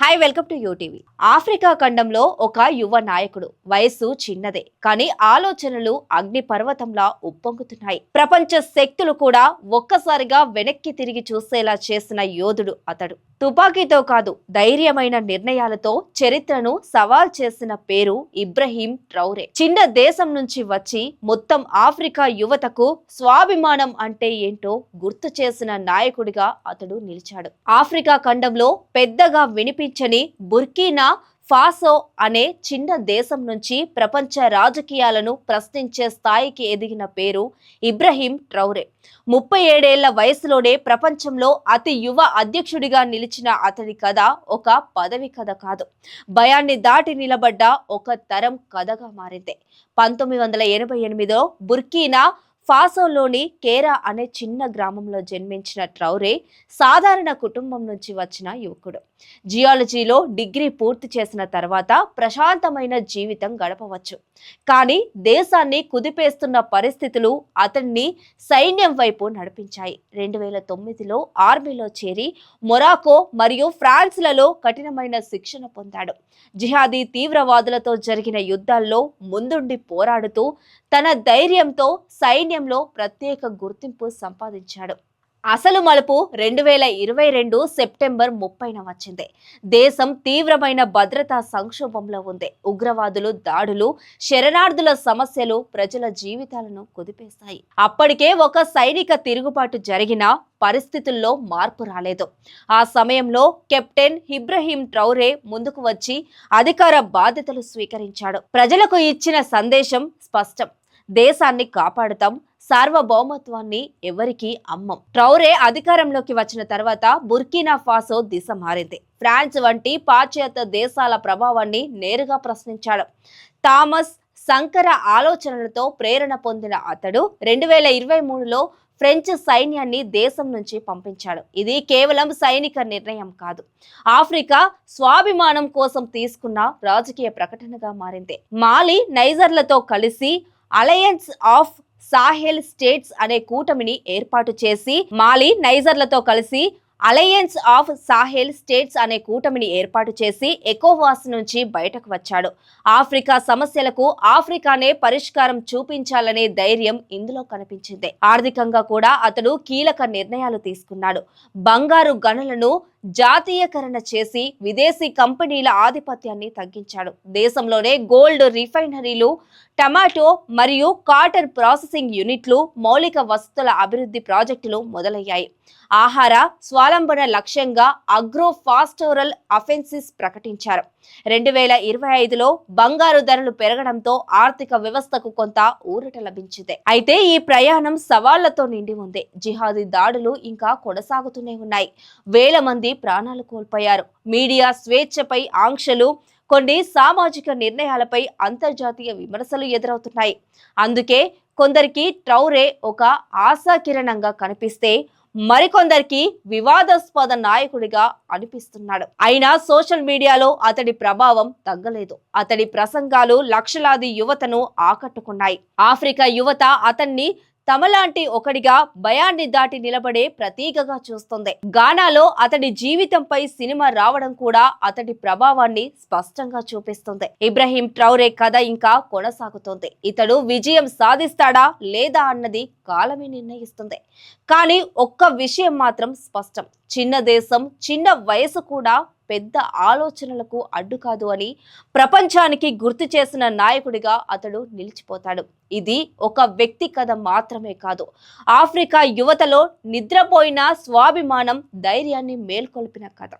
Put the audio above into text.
Hi welcome to UTV Africa ఖండంలో ఒక యువ నాయకుడు. వయస్సు చిన్నదే కానీ ఆలోచనలు అగ్ని పర్వతంలా ఉప్పొంగుతున్నాయి. ప్రపంచ శక్తులు కూడా ఒక్కసారిగా వెనక్కి తిరిగి చూసేలా చేసిన యోధుడు అతడు. తుపాకీతో కాదు ధైర్యమైన నిర్ణయాలతో చరిత్రను సవాల్ చేసిన పేరు ఇబ్రహీం ట్రౌరే. చిన్న దేశం నుంచి వచ్చి మొత్తం ఆఫ్రికా యువతకు స్వాభిమానం అంటే ఏంటో గుర్తు చేసిన నాయకుడిగా అతడు నిలిచాడు. ఆఫ్రికా ఖండంలో పెద్దగా వినిపించని బుర్కీనా ఫాసో అనే చిన్న దేశం నుంచి ప్రపంచ రాజకీయాలను ప్రశ్నించే స్థాయికి ఎదిగిన పేరు ఇబ్రహీం ట్రౌరే. ముప్పై ఏడేళ్ళ వయసులోనే ప్రపంచంలో అతి యువ అధ్యక్షుడిగా నిలిచిన అతడి కథ ఒక పదవి కథ కాదు. భయాన్ని దాటి నిలబడ్డ ఒక తరం కథగా మారింది. పంతొమ్మిది వందల ఎనభై ఎనిమిదిలో బుర్కీనా ఫాసోలోని కేరా అనే చిన్న గ్రామంలో జన్మించిన ట్రౌరే సాధారణ కుటుంబం నుంచి వచ్చిన యువకుడు. జియాలజీలో డిగ్రీ పూర్తి చేసిన తర్వాత ప్రశాంతమైన జీవితం గడపవచ్చు. కానీ దేశాన్ని కుదిపేస్తున్న పరిస్థితులు అతన్ని సైన్యం వైపు నడిపించాయి. రెండు వేల తొమ్మిదిలో ఆర్మీలో చేరి మొరాకో మరియు ఫ్రాన్స్లలో కఠినమైన శిక్షణ పొందాడు. జిహాదీ తీవ్రవాదులతో జరిగిన యుద్ధాల్లో ముందుండి పోరాడుతూ తన ధైర్యంతో సైన్యంలో ప్రత్యేక గుర్తింపు సంపాదించాడు. అసలు మలుపు రెండు వేల ఇరవై రెండు సెప్టెంబర్ ముప్పైన వచ్చింది. దేశం తీవ్రమైన భద్రతా సంక్షోభంలో ఉంది. ఉగ్రవాదులు దాడులు శరణార్థుల సమస్యలు ప్రజల జీవితాలను కుదిపేస్తాయి అప్పటికే ఒక సైనిక తిరుగుబాటు జరిగిన పరిస్థితుల్లో మార్పు రాలేదు. ఆ సమయంలో కెప్టెన్ ఇబ్రహీం ట్రౌరే ముందుకు వచ్చి అధికార బాధ్యతలు స్వీకరించాడు. ప్రజలకు ఇచ్చిన సందేశం స్పష్టం. దేశాన్ని కాపాడతాం సార్వభౌమత్వాన్ని ఎవరికి అమ్మం. ట్రౌరే అధికారంలోకి వచ్చిన తర్వాత బుర్కినా ఫాసో దిశ మారింది. ఫ్రాన్స్ వంటి పాశ్చాత్య దేశాల ప్రభావాన్ని నేరుగా ప్రశ్నించాడు. థామస్ సంకర ఆలోచనలతో ప్రేరణ పొందిన అతడు రెండు వేల ఇరవై మూడులో ఫ్రెంచ్ సైన్యాన్ని దేశం నుంచి పంపించాడు. ఇది కేవలం సైనిక నిర్ణయం కాదు. ఆఫ్రికా స్వాభిమానం కోసం తీసుకున్న రాజకీయ ప్రకటనగా మారింది. మాలి నైజర్లతో కలిసి అలయన్స్ ఆఫ్ సాహెల్ స్టేట్స్ అనే కూటమిని ఏర్పాటు చేసి మాలి నైజర్లతో కలిసి అలయన్స్ ఆఫ్ సాహెల్ స్టేట్స్ అనే కూటమిని ఏర్పాటు చేసి ఎకోవాస్ నుంచి బయటకు వచ్చాడు. ఆఫ్రికా సమస్యలకు ఆఫ్రికానే పరిష్కారం చూపించాలనే ధైర్యం ఇందులో కనిపించింది. ఆర్థికంగా కూడా అతడు కీలక నిర్ణయాలు తీసుకున్నాడు. బంగారు గనులను జాతీయకరణ చేసి విదేశీ కంపెనీల ఆధిపత్యాన్ని తగ్గించాడు. దేశంలోనే గోల్డ్ రిఫైనరీలు టమాటో మరియు కాటన్ ప్రాసెసింగ్ యూనిట్లు మౌలిక వసతుల అభివృద్ధి ప్రాజెక్టులు మొదలయ్యాయి. ఆహార అవలంబన లక్ష్యంగా అగ్రో ఫాస్టోరల్ అఫెన్సిస్ ప్రకటించారు. రెండు వేల ఇరవై ఐదులో బంగారు ధరలు పెరగడంతో ఆర్థిక వ్యవస్థకు కొంత ఊరట లభించింది. అయితే ఈ ప్రయాణం సవాళ్ళతో నిండి ఉంది. జిహాదీ దాడులు ఇంకా కొనసాగుతూనే ఉన్నాయి. వేల మంది ప్రాణాలు కోల్పోయారు. మీడియా స్వేచ్ఛపై ఆంక్షలు కొన్ని సామాజిక నిర్ణయాలపై అంతర్జాతీయ విమర్శలు ఎదురవుతున్నాయి. అందుకే కొందరికి ట్రౌరే ఒక ఆశాకిరణంగా కనిపిస్తే మరికొందరికి వివాదాస్పద నాయకుడిగా అనిపిస్తున్నాడు. అయినా సోషల్ మీడియాలో అతడి ప్రభావం తగ్గలేదు. అతడి ప్రసంగాలు లక్షలాది యువతను ఆకట్టుకున్నాయి. ఆఫ్రికా యువత అతన్ని తమలాంటి ఒకడిగా భయాన్ని దాటి నిలబడే ప్రతీకగా చూస్తుంది. గానాలో అతడి జీవితంపై సినిమా రావడం కూడా అతడి ప్రభావాన్ని స్పష్టంగా చూపిస్తుంది. ఇబ్రహీం ట్రౌరే కథ ఇంకా కొనసాగుతోంది. ఇతడు విజయం సాధిస్తాడా లేదా అన్నది కాలమే నిర్ణయిస్తుంది. కానీ ఒక్క విషయం మాత్రం స్పష్టం. చిన్న దేశం చిన్న వయసు కూడా పెద్ద ఆలోచనలకు అడ్డు కాదు అని ప్రపంచానికి గుర్తు చేసిన నాయకుడిగా అతడు నిలిచిపోతాడు. ఇది ఒక వ్యక్తి కథ మాత్రమే కాదు. ఆఫ్రికా యువతలో నిద్రపోయిన స్వాభిమానం ధైర్యాన్ని మేల్కొల్పిన కథ.